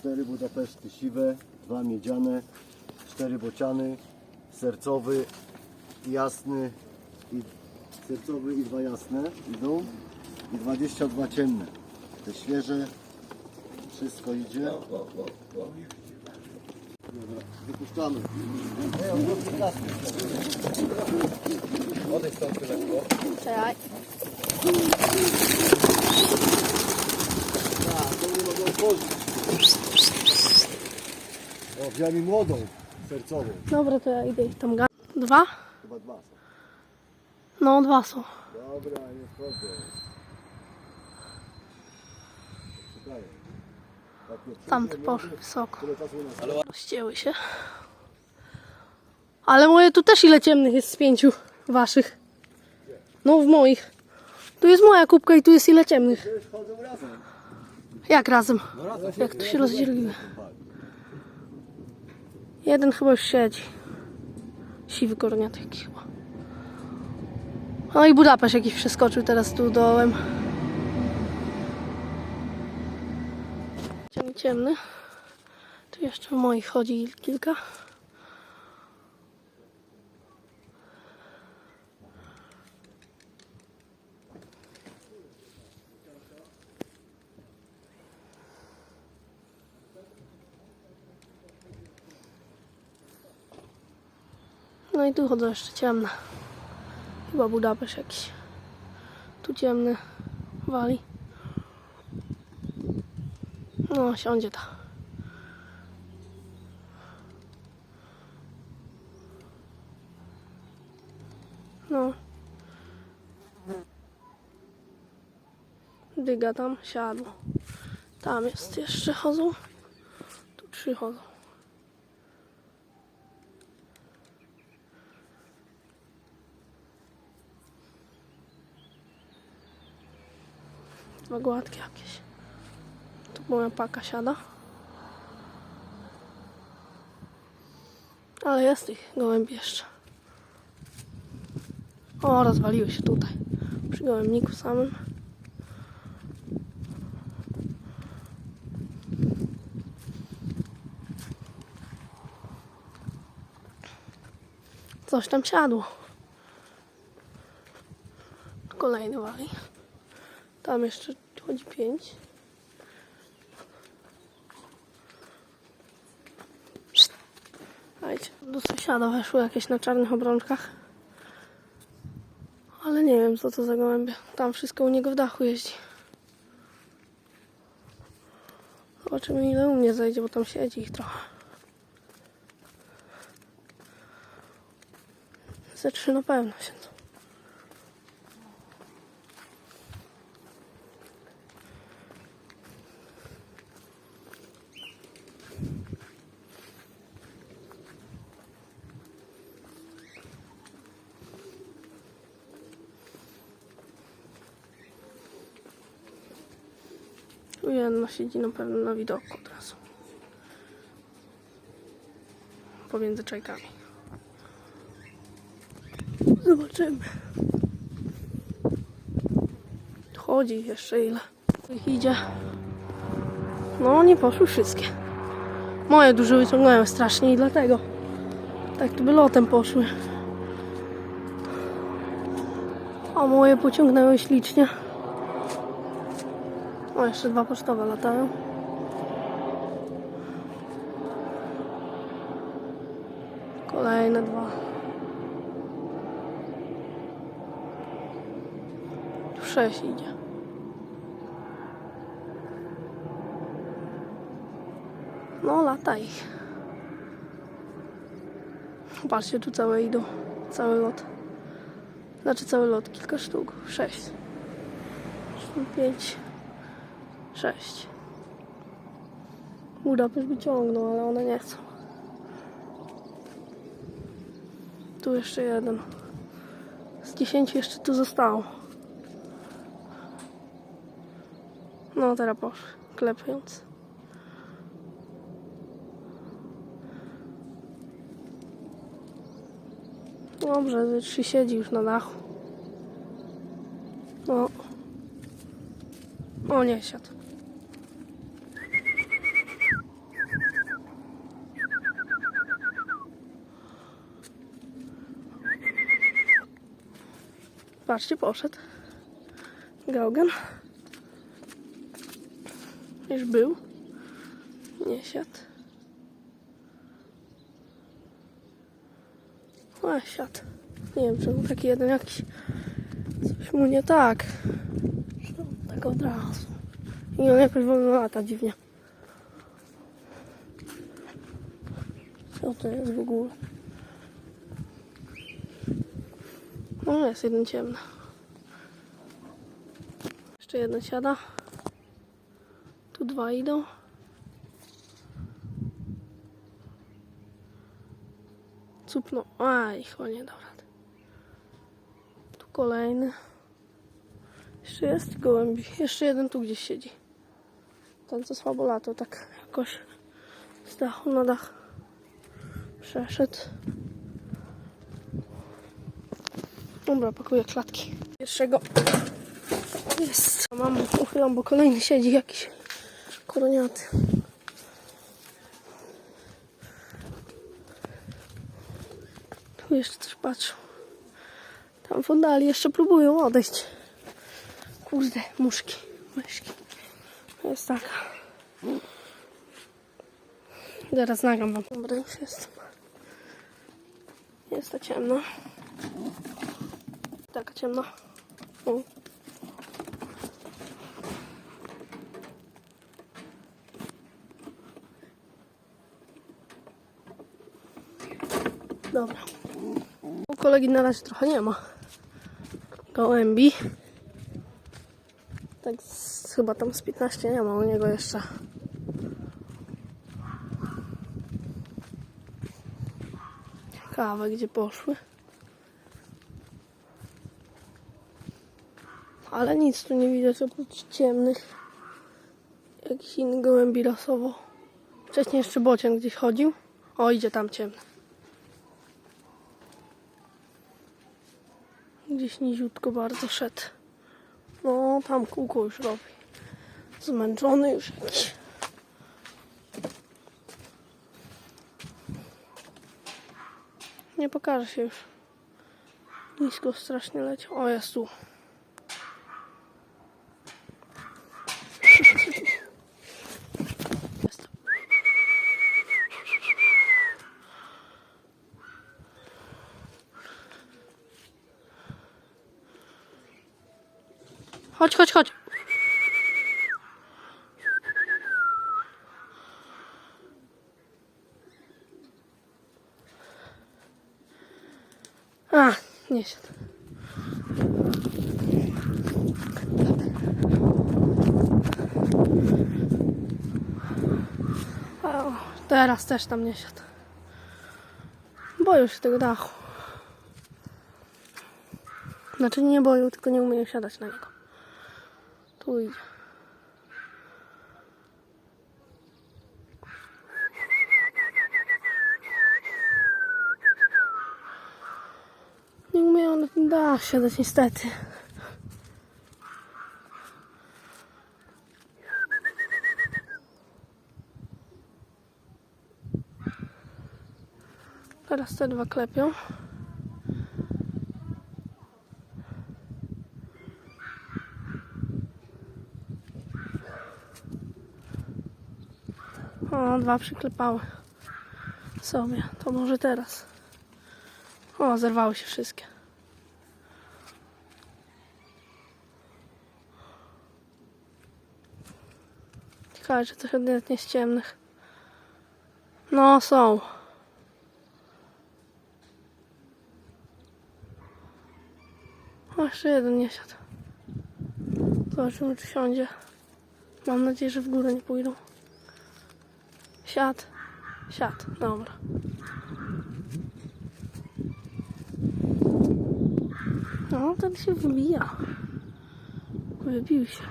cztery Budapeszty siwe, dwa miedziane, cztery bociany, sercowy, jasny i sercowy i dwa jasne idą i 22 ciemne. Te świeże, wszystko idzie. Dobra, wypuszczamy. Odejdź stąd lekko. Czekaj. Tak, to nie mogą otworzyć. O, wziąłem mi młodą, sercową. Dobra, to ja idę ich tam ga... Dwa? Chyba dwa są. No, dwa są. Dobra, nie wchodzę. Szukają. Tak, Tamte poszły wysoko. Tyle czasu. Ścięły się. Ale moje tu też ile ciemnych jest z pięciu waszych. No, w moich. Tu jest moja kubka i tu jest ile ciemnych. Chodzą razem. Jak razem? Jak to się rozdzieliły? Jeden chyba już siedzi. Siwy koroniaty jakiś chyba. No i Budapeszt jakiś przeskoczył teraz tu dołem. Ciemny, ciemny. Tu jeszcze moich chodzi kilka. I tu chodzą jeszcze ciemne. Chyba Budapeszt jakiś. Tu ciemny wali. No, siądzie ta. No. Dyga tam siadł. Tam jest jeszcze chodzą. Tu trzy chodzą. Gładkie jakieś. Tu moja paka siada. Ale jest ich gołębi jeszcze. O, rozwaliły się tutaj. Przy gołębniku samym. Coś tam siadło. Kolejny wali. Tam jeszcze chodzi pięć. Słuchajcie, do sąsiada weszło jakieś na czarnych obrączkach. Ale nie wiem co to za gołębie. Tam wszystko u niego w dachu jeździ. Zobaczymy ile u mnie zejdzie, bo tam siedzi ich trochę. Ze trzy na pewno siedzą. Tu jedna siedzi na pewno na widoku od razu. Pomiędzy czajkami. Zobaczymy. Chodzi jeszcze ile. Idzie. No nie poszły wszystkie. Moje duże wyciągnąłem strasznie i dlatego. Tak to by lotem poszły. A moje pociągnęły ślicznie. O, jeszcze dwa pocztowe latają. Kolejne dwa. Sześć idzie. No, lata ich. Patrzcie, tu całe idą. Cały lot. Znaczy cały lot, kilka sztuk. Sześć. Pięć. Sześć. Budapeszt by ciągnął, ale one nie chcą. Tu jeszcze jeden. Z dziesięciu jeszcze tu zostało. No teraz poszły, klepiąc. Dobrze, ze trzy siedzi już na dachu. No. O nie siadł. Patrzcie, poszedł. Gaugan. Już był. Nie siadł. A, siadł. Nie wiem, czemu taki jeden jakiś. Coś mu nie tak. Tak od razu. I on jakoś wolno lata dziwnie. Co to jest w ogóle? No jest jeden ciemny. Jeszcze jeden siada. Tu dwa idą. Cupno. Aj, chyba nie. Tu kolejny. Jeszcze jest gołębi. Jeszcze jeden tu gdzieś siedzi. Ten co słabo latał, tak jakoś z dachu na dach przeszedł. Dobra, pakuję klatki. Pierwszego jest. Mam uchylam, bo kolejny siedzi jakiś koroniaty. Tu jeszcze coś patrzą. Tam w oddali jeszcze próbują odejść. Kurde, muszki, myszki. Jest taka. Zaraz nagram wam. Dobra, już jest. Jest to ciemno. Taka ciemna. O. Dobra. U kolegi na razie trochę nie ma. Gołębi. Tak z, chyba tam z 15 nie ma u niego jeszcze. Ciekawe gdzie poszły. Ale nic tu nie widać oprócz ciemnych. Jakiś inny gołębi rasowo. Wcześniej jeszcze bocian gdzieś chodził. O, idzie tam ciemny. Gdzieś niziutko bardzo szedł. No, tam kółko już robi. Zmęczony już jakiś. Nie pokaże się już. Nisko strasznie leciał. O, jest tu. Jest. Chodź, chodź, chodź. A, nie siadł. Teraz też tam nie siadł. Boję się tego dachu. Znaczy nie boję, tylko nie umiem siadać na niego. Tu idzie. Nie umieją na tym dach siadać niestety. Teraz te dwa klepią. Dwa przyklepały sobie. To może teraz. O, zerwały się wszystkie. Ciekawe, czy coś ewidentnie z ciemnych. No, są. O, jeszcze jeden nie siadł. Zobaczymy, czy siądzie. Mam nadzieję, że w górę nie pójdą. Siad. Siad. Dobra. No, ten się wybija. Wybił się.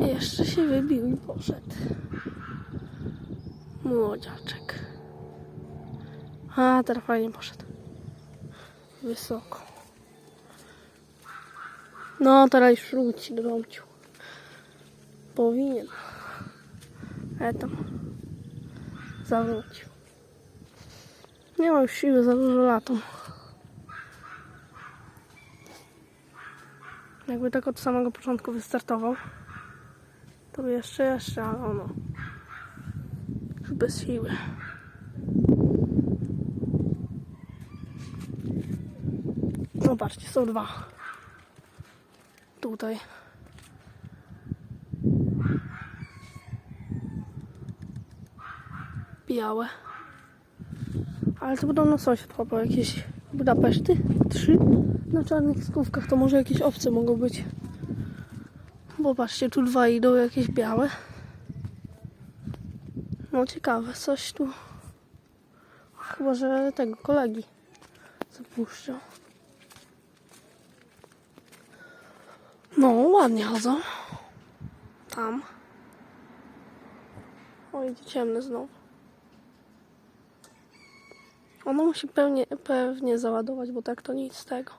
Jeszcze się wybił i poszedł. Młodziaczek. A, teraz fajnie poszedł. Wysoko. No, teraz już wróci do. Powinien. E tam. Zawrócił. Nie ma już siły, za dużo latą. Jakby tak od samego początku wystartował, to by jeszcze, jeszcze, ale ono już bez siły. Patrzcie, są dwa. Tutaj. Białe. Ale to podobno sąsiad łapał jakieś Budapeszty. Trzy. Na czarnych skówkach to może jakieś obce mogą być. Bo patrzcie, tu dwa idą jakieś białe. No ciekawe, coś tu. Chyba, że tego kolegi zapuszczą. No, ładnie chodzą. Tam. O, idzie ciemny znowu. Ono musi pewnie, pewnie załadować, bo tak to nic z tego.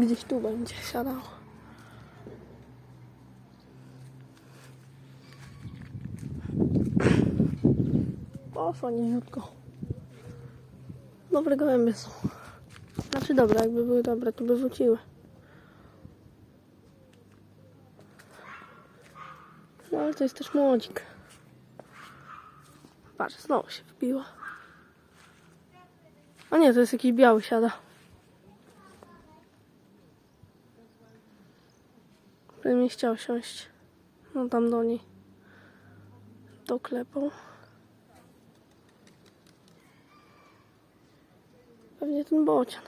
Gdzieś tu będzie siadał. Poszło niziutko. Dobre gołębie są. Znaczy dobre, jakby były dobre, to by wróciły. No ale to jest też młodzik. Patrz, znowu się wbiła. A nie, to jest jakiś biały siada. Bym nie chciał siąść. No tam do niej. Doklepał. Pewnie ten bocian.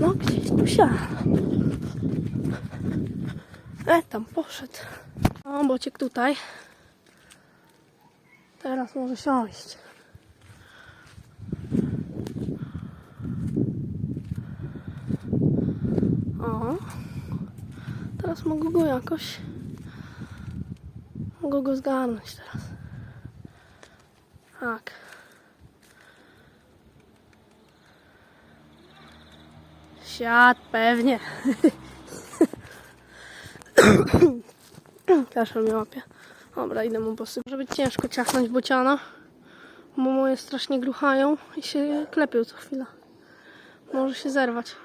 No gdzieś tu siadł. E, tam poszedł. Bociek tutaj. Teraz może siąść. O. Teraz mogę go jakoś... Mogę go zgarnąć teraz. Tak. Siad, pewnie. Kaszel mnie łapie. Dobra, idę mu posypać. Może być ciężko ciachnąć bociana, bo moje strasznie gruchają i się klepią co chwila. Może się zerwać.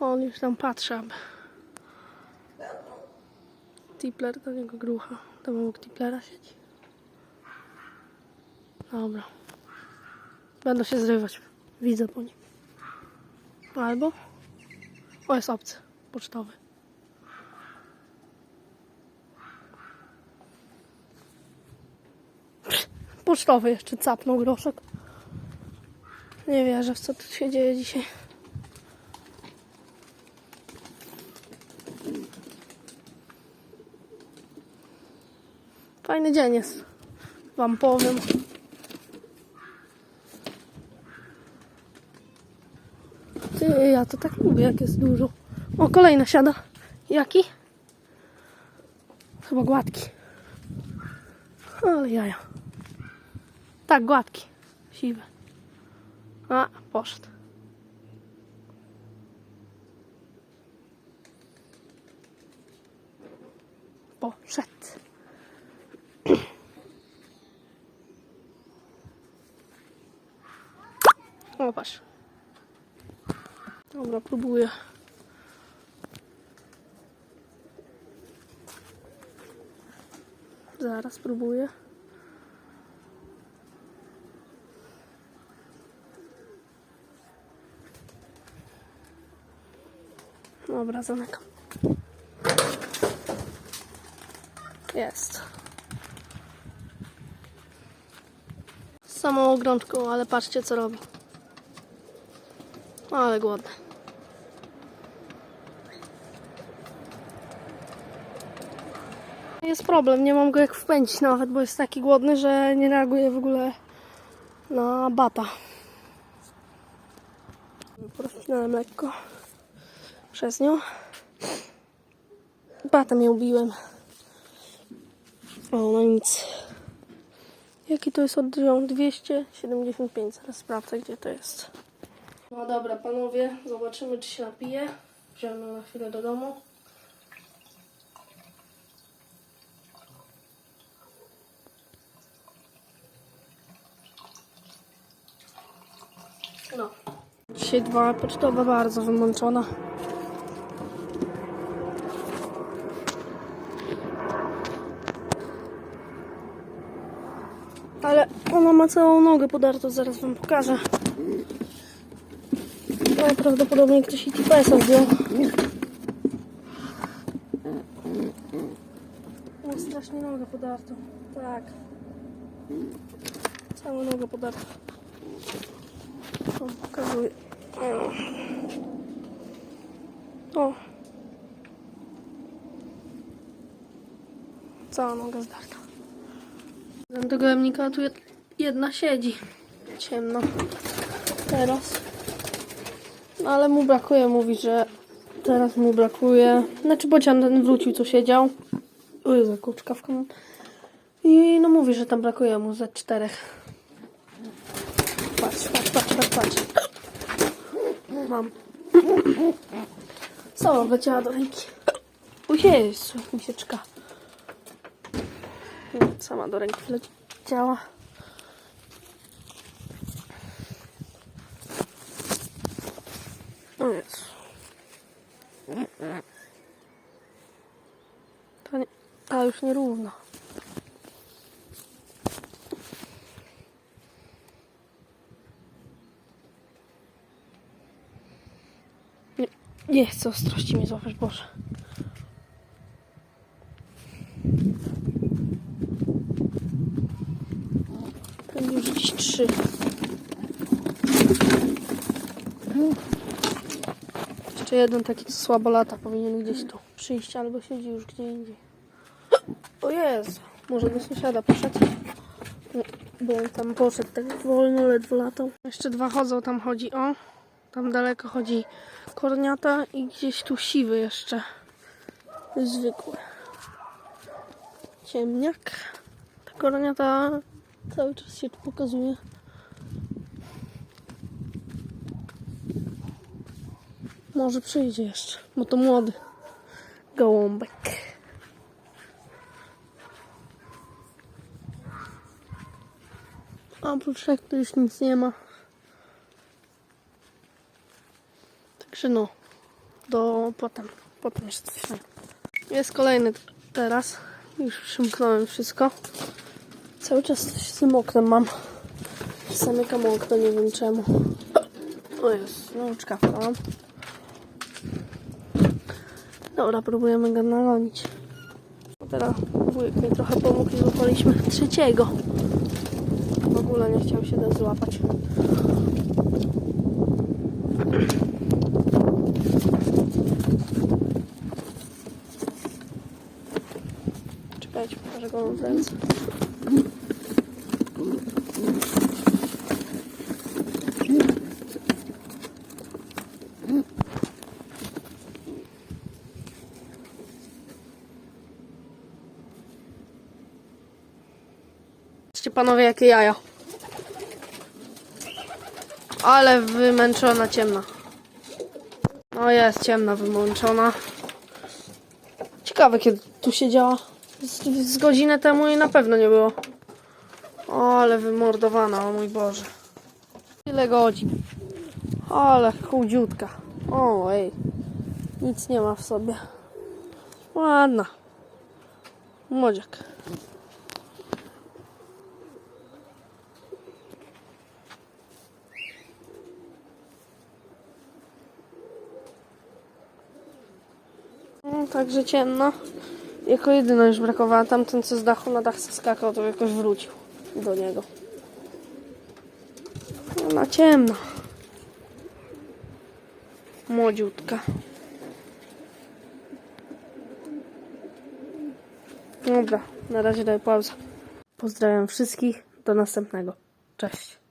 On już tam patrzy, aby. Tipler do niego grucha. Tam obok Tiplera siedzi. Dobra. Będą się zrywać. Widzę po nim. Albo... O, jest obcy. Pocztowy. Pocztowy jeszcze capnął groszek. Nie wierzę w co tu się dzieje dzisiaj. Fajny dzień jest. Wam powiem. Ty, ja to tak lubię, jak jest dużo. O, kolejna siada. Jaki? Chyba gładki. Ale jaja. Tak, gładki. Siwy. A, poszedł. Poszedł. O, patrz. Dobra, próbuję. Zaraz próbuję. Dobra, zamykam. Jest. Z samą ogrączką, ale patrzcie co robi. Ale głodny. Jest problem, nie mam go jak wpędzić nawet, bo jest taki głodny, że nie reaguje w ogóle na bata. Porozcinałem lekko przez nią. Batem ją ubiłem. O, no nic. Jaki to jest oddział? 275. Zaraz sprawdzę, gdzie to jest. No dobra, panowie, zobaczymy, czy się napije. Wziąłem na chwilę do domu. No. Dzisiaj dwa pocztowe, bardzo wymączona. Ale ona ma całą nogę podartą, zaraz wam pokażę. No, prawdopodobnie ktoś i TPS-a zdjął. Ma strasznie nogę podartą. Tak. Całą nogę podartą. O, pokazuję. O. Cała noga zdarta. Do tego jamnika tu jed- jedna siedzi. Ciemno. Teraz. Ale mu brakuje, mówi, że teraz mu brakuje. Znaczy bocian ten wrócił, co siedział. Oj, za kurczkawką. I no mówi, że tam brakuje mu ze czterech. Patrz, patrz, patrz, patrz, patrz. Mam. Co, wleciała do ręki. O Jezu, jak mi się. Sama do ręki wleciała. O Jezu. To nie, już nierówno. Nie, nie chcę ostrości mi złapać, Boże. Ten już gdzieś trzy. Jeszcze jeden taki, słabo lata, powinien gdzieś tu przyjść, albo siedzi już gdzie indziej. O Jezu, może do sąsiada poszedł. Nie, Bo on tam poszedł tak wolno, ledwo latał. Jeszcze dwa chodzą, tam chodzi o. Tam daleko chodzi korniata i gdzieś tu siwy jeszcze. Zwykły. Ciemniak. Ta korniata cały czas się tu pokazuje. Może przyjdzie jeszcze, bo to młody gołąbek. A oprócz tak to już nic nie ma. Także no, do potem, potem jeszcze coś. Jest kolejny teraz. Już przymknąłem wszystko. Cały czas z tym oknem mam. Zamykam okno, nie wiem czemu. O jest, czkawka mam. Dobra, próbujemy go nagonić. Teraz wujek mi trochę pomógł i złapaliśmy trzeciego. W ogóle nie chciał się też złapać. Czekajcie, pokażę go w ręce. Panowie jakie jaja. Ale wymęczona ciemna. No jest ciemna, wymęczona. Ciekawe kiedy tu siedziała. Z, z godzinę temu jej na pewno nie było. Ale wymordowana, o mój Boże. Ile godzin. Ale chudziutka. O, ej. Nic nie ma w sobie. Ładna. Młodziak. Także ciemno. Jako jedyna już brakowała. Tamten, co z dachu na dach skakał, to jakoś wrócił do niego. Ona ciemna. Młodziutka. Dobra, na razie daję pauzę. Pozdrawiam wszystkich. Do następnego. Cześć.